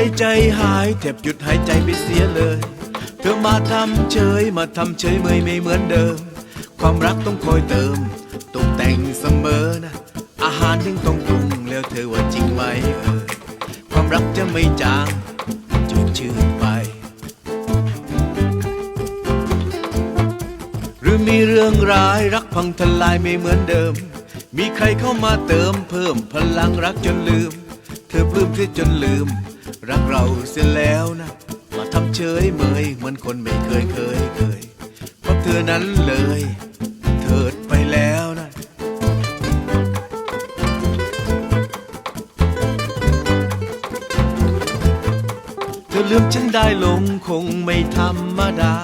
ไปใจหายแทบหยุดหายใจไปเสียเลย เธอมาทำเฉยมาทำเฉยเมยไม่เหมือนเดิม ความรักต้องคอยเติมตกแต่งเสมอนะ อาหารยังต้องปรุงแล้วเธอว่าจริงไหมเออความรักจะไม่จางจืดชืดไป หรือมีเรื่องร้ายรักพังทลายไม่เหมือนเดิม มีใครเข้ามาเติมเพิ่มพลังรักจนลืม เธอปลื้มเธอจนลืม รักเราเสียแล้วนะ มาทำเฉยเมยเหมือนคนไม่เคยเคยเคยเพราะเธอนั้นเลย เถิดไปแล้วนะเธอลืมฉันได้ลงคงไม่ธรรมดา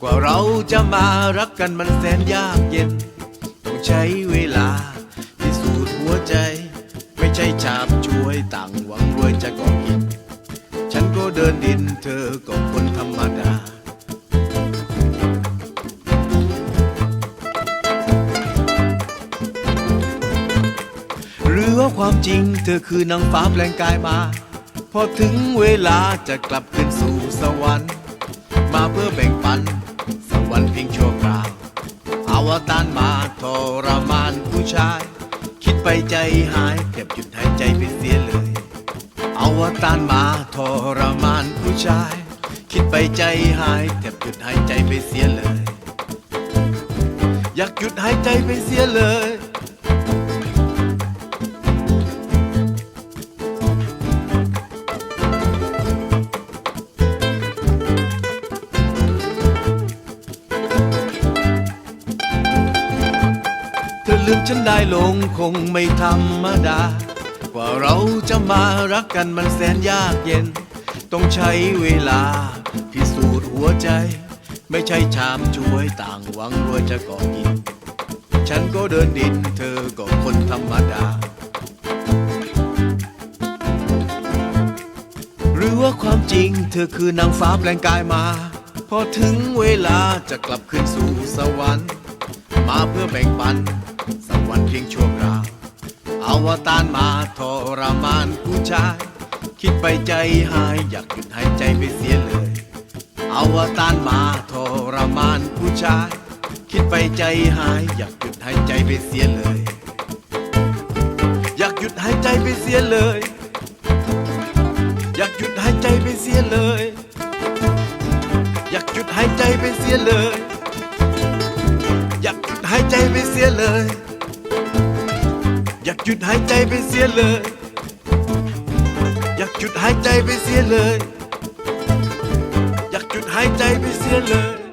กว่าเราจะมารักกันมันแสนยากเย็น ต้องใช้เวลาพิสูจน์หัวใจ ไม่ใช่ฉาบช่วยต่างหวังรวยจะก่อกิน นก็เดินดินเธอก็คนธรรมดา หรือว่าความจริงเธอคือนางฟ้าแปลงกายมา พอถึงเวลาจะกลับขึ้นสู่สวรรค์ มาเพื่อแบ่งปัน สวรรค์เพียงชั่วคราว อาวตารมาทรมานผู้ชาย คิดไปใจหายแทบหยุดหายใจไปเสียเลย อาวตารมาทรมานผู้ชาย คิดไปใจหายแทบหยุดหายใจไปเสียเลย อยากหยุดหายใจไปเสียเลยเธอลืมฉันได้ลงคงไม่ธรรมดา ว่าเราจะมารักกันมันแสนยากเย็น ต้องใช้เวลา พิสูจน์หัวใจ ไม่ใช่ชามช่วยต่างหวังรวยจะก่อกิน ฉันก็เดินดินเธอก็คนธรรมดา หรือว่าความจริงเธอคือนางฟ้าแปลงกายมา พอถึงเวลาจะกลับขึ้นสู่สวรรค์ มาเพื่อแบ่งปัน สวรรค์เพียงชั่วคราวอาวตารมา ชาย คิดไปใจหายอยากหยุดหายใจไปเสียเลยอาวตารมาทรมานผู้ชาย คิดไปใจหายอยากหยุดหายใจไปเสียเลย อยากหยุดหายใจไปเสียเลย อยากหยุดหายใจไปเสียเลย อยากหยุดหายใจไปเสียเลย อยากหยุดหายใจไปเสียเลย อยากหยุดหายใจไปเสียเลย หยุดหายใจไปเสียเลย อยากหยุดหายใจไปเสียเลย